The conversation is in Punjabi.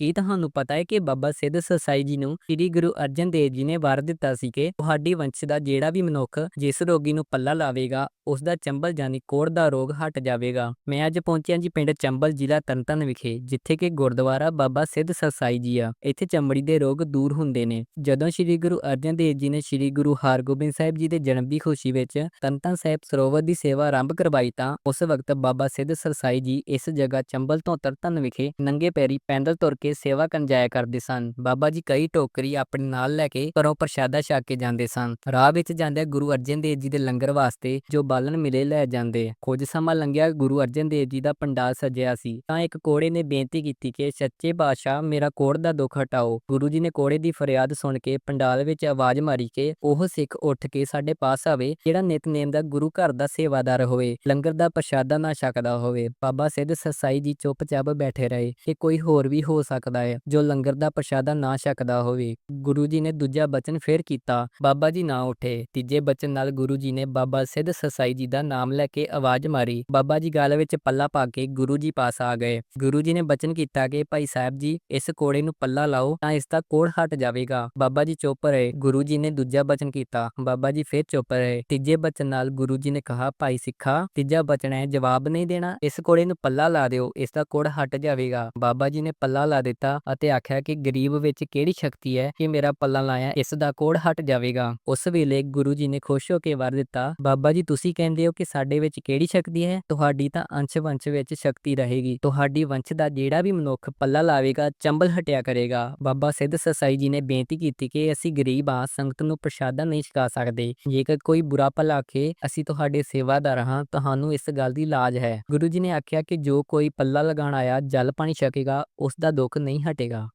ਕੀ ਤੁਹਾਨੂੰ ਪਤਾ ਹੈ ਕਿ ਬਾਬਾ ਸਿੱਧ ਸਸਾਈ ਜੀ ਨੂੰ ਸ੍ਰੀ ਗੁਰੂ ਅਰਜਨ ਦੇਵ ਜੀ ਨੇ ਵਰ ਦਿੱਤਾ ਸੀ ਕਿ ਤੁਹਾਡੀ ਵੰਸ਼ ਦਾ ਜਿਹੜਾ ਵੀ ਮਨੁੱਖ ਜਿਸ ਰੋਗੀ ਨੂੰ ਪੱਲਾ ਲਾਵੇਗਾ ਉਸ ਦਾ ਚੰਬਲ ਜਾਨੀ ਕੋੜ ਦਾ ਰੋਗ ਹਟ ਜਾਵੇਗਾ। ਮੈਂ ਅੱਜ ਪਹੁੰਚਿਆ ਜੀ ਪਿੰਡ ਚੰਬਲ ਜ਼ਿਲ੍ਹਾ ਤਰਨਤਾਰਨ ਵਿਖੇ, ਜਿੱਥੇ ਕਿ ਗੁਰਦੁਆਰਾ ਬਾਬਾ ਸਿੱਧ ਸਸਾਈ ਜੀ ਆ। ਇੱਥੇ ਚਮੜੀ ਦੇ ਰੋਗ ਦੂਰ ਹੁੰਦੇ ਨੇ। ਜਦੋਂ ਸ੍ਰੀ ਗੁਰੂ ਅਰਜਨ ਦੇਵ ਜੀ ਨੇ ਸ੍ਰੀ ਗੁਰੂ ਹਰਗੋਬਿੰਦ ਸਾਹਿਬ ਜੀ ਦੇ ਜਨਮ ਦੀ ਖੁਸ਼ੀ ਵਿੱਚ ਤਰਨਤਾਰਨ ਸਾਹਿਬ ਸਰੋਵਰ ਦੀ ਸੇਵਾ ਆਰੰਭ ਕਰਵਾਈ ਤਾਂ ਉਸ ਵਕਤ ਬਾਬਾ ਸਿੱਧ ਸਰਸਾਈ ਜੀ ਇਸ ਜਗ੍ਹਾ ਚੰਬਲ ਤੋਂ ਤਰਤਨ ਵਿਖੇ ਨੰਗੇ ਪੈਰੀ ਪੈਦਲ ਤੁਰ ਕੇ ਸੇਵਾ ਕਰਨ ਜਾਇਆ ਕਰਦੇ ਸਨ। ਬਾਬਾ ਜੀ ਕਈ ਟੋਕਰੀ ਆਪਣੇ ਨਾਲ ਲੈ ਕੇ ਘਰੋਂ ਪ੍ਰਸ਼ਾਦਾ ਛਕ ਕੇ ਜਾਂਦੇ ਸਨ। ਰਾਹ ਵਿੱਚ ਜਾਂਦੇ ਗੁਰੂ ਅਰਜਨ ਦੇਵ ਜੀ ਦੇ ਲੰਗਰ ਵਾਸਤੇ ਜੋ ਬਾਲਣ ਮਿਲੇ ਲੈ ਜਾਂਦੇ। ਕੁਝ ਸਮਾਂ ਲੰਘਿਆ, ਗੁਰੂ ਅਰਜਨ ਦੇਵ ਜੀ ਦਾ ਪੰਡਾਲ ਸਜਿਆ ਸੀ। ਤਾਂ ਇੱਕ ਕੋੜੇ ਨੇ ਬੇਨਤੀ ਕੀਤੀ ਕਿ, ਸੱਚੇ ਬਾਦਸ਼ਾਹ ਮੇਰਾ ਕੋੜ ਦਾ ਦੁੱਖ ਹਟਾਓ। ਗੁਰੂ ਜੀ ਨੇ ਕੋੜੇ ਦੀ ਫਰਿਆਦ ਸੁਣ ਕੇ ਪੰਡਾਲ ਵਿੱਚ ਆਵਾਜ਼ ਮਾਰੀ ਕਿ ਉਹ ਸਿੱਖ ਉੱਠ ਕੇ ਸਾਡੇ ਪਾਸ ਆਵੇ, ਜਿਹੜਾ ਨਿਤਨੇਮ ਦਾ ਗੁਰੂ ਘਰ ਦਾ ਸੇਵਾਦਾਰ ਹੋਵੇ, ਲੰਗਰ ਦਾ ਪ੍ਰਸ਼ਾਦਾ ਨਾ ਛਕਦਾ ਹੋਵੇ। ਬਾਬਾ ਸਿੱਧ ਸਸਾਈ ਜੀ ਚੁੱਪਚਾਪ ਬੈਠੇ ਰਹੇ ਕਿ ਕੋਈ ਹੋਰ ਵੀ ਹੋ ਸਕਦਾ ਸਕਦਾ ਹੈ, ਜੋ ਲੰਗਰ ਦਾ ਪ੍ਰਸ਼ਾਦਾ ਨਾ ਛਕਦਾ ਹੋਵੇ। ਗੁਰੂ ਜੀ ਨੇ ਦੂਜਾ ਬਚਨ ਫੇਰ ਕੀਤਾ, ਬਾਬਾ ਜੀ ਨਾ ਉਠੇ। ਤੀਜੇ ਬਚਨ ਨਾਲ ਗੁਰੂ ਜੀ ਨੇ ਬਾਬਾ ਸਿੱਧ ਸਸਾਈ ਜੀ ਦਾ ਨਾਮ ਲੈ ਕੇ ਆਵਾਜ਼ ਮਾਰੀ। ਬਾਬਾ ਜੀ ਗਲ ਵਿੱਚ ਪੱਲਾ ਪਾ ਕੇ ਗੁਰੂ ਜੀ ਪਾਸ ਆ ਗਏ। ਗੁਰੂ ਜੀ ਨੇ ਬਚਨ ਕੀਤਾ ਕਿ, ਭਾਈ ਸਾਹਿਬ ਜੀ, ਇਸ ਕੋੜੇ ਨੂੰ ਪੱਲਾ ਲਾਓ ਤਾਂ ਇਸ ਦਾ ਕੋੜ ਹਟ ਜਾਵੇਗਾ। ਬਾਬਾ ਜੀ ਚੁੱਪ ਰਹੇ। ਗੁਰੂ ਜੀ ਨੇ ਦੂਜਾ ਬਚਨ ਕੀਤਾ, ਬਾਬਾ ਜੀ ਫੇਰ ਚੁੱਪ ਰਹੇ। ਤੀਜੇ ਬਚਨ ਨਾਲ ਗੁਰੂ ਜੀ ਨੇ ਕਿਹਾ, ਭਾਈ ਸਿੱਖਾ, ਤੀਜਾ ਬਚਨ ਹੈ, ਜਵਾਬ ਨਹੀਂ ਦੇਣਾ। ਇਸ ਕੋੜੇ ਨੂੰ ਪੱਲਾ ਲਾ ਦਿਓ, ਇਸ ਦਾ ਕੋੜ ਹਟ ਜਾਵੇਗਾ। ਬਾਬਾ ਜੀ ਨੇ ਪੱਲਾ ਲਾ ਦਿੱਤਾ ਅਤੇ ਆਖਿਆ ਕਿ ਗਰੀਬ ਵਿੱਚ ਕਿਹੜੀ ਸ਼ਕਤੀ ਹੈ ਕਿ ਮੇਰਾ ਪੱਲਾ ਲਾਇਆ ਇਸ ਦਾ ਕੋੜ ਹਟ ਜਾਵੇਗਾ। ਉਸ ਵੇਲੇ ਗੁਰੂ ਜੀ ਨੇ ਖੁਸ਼ ਹੋ ਕੇ ਵਰ ਦਿੱਤਾ, ਬਾਬਾ ਜੀ, ਤੁਸੀਂ ਕਹਿੰਦੇ ਹੋ ਕਿ ਸਾਡੇ ਵਿੱਚ ਕਿਹੜੀ ਸ਼ਕਤੀ ਹੈ? ਤੁਹਾਡੀ ਤਾਂ ਅੰਸ਼ ਵੰਸ਼ ਵਿੱਚ ਸ਼ਕਤੀ ਰਹੇਗੀ। ਤੁਹਾਡੀ ਵੰਸ਼ ਦਾ ਜਿਹੜਾ ਵੀ ਮਨੁੱਖ ਪੱਲਾ ਲਾਵੇਗਾ, ਚੰਬਲ ਹਟਿਆ ਕਰੇਗਾ। ਬਾਬਾ ਸਿੱਧ ਸਸਾਈ ਜੀ ਨੇ ਬੇਨਤੀ ਕੀਤੀ ਕਿ ਅਸੀਂ ਗਰੀਬ ਆ ਸੰਗਤ ਨੂੰ ਪ੍ਰਸ਼ਾਦਾ ਨਹੀਂ ਛਕਾ ਸਕਦੇ। ਜੇਕਰ ਕੋਈ ਬੁਰਾ ਭਲਾ ਆਖੇ, ਅਸੀਂ ਤੁਹਾਡੇ ਸੇਵਾਦਾਰ ਹਾਂ, ਤੁਹਾਨੂੰ ਇਸ ਗੱਲ ਦੀ ਲਾਜ ਹੈ। ਗੁਰੂ ਜੀ ਨੇ ਆਖਿਆ ਕਿ ਜੋ ਕੋਈ ਪੱਲਾ ਲਗਾਉਣ ਆਇਆ ਜਲ ਪਾਣੀ ਛਕੇਗਾ, ਉਸ ਦਾ ਦੁੱਖ ਨਹੀਂ ਹਟੇਗਾ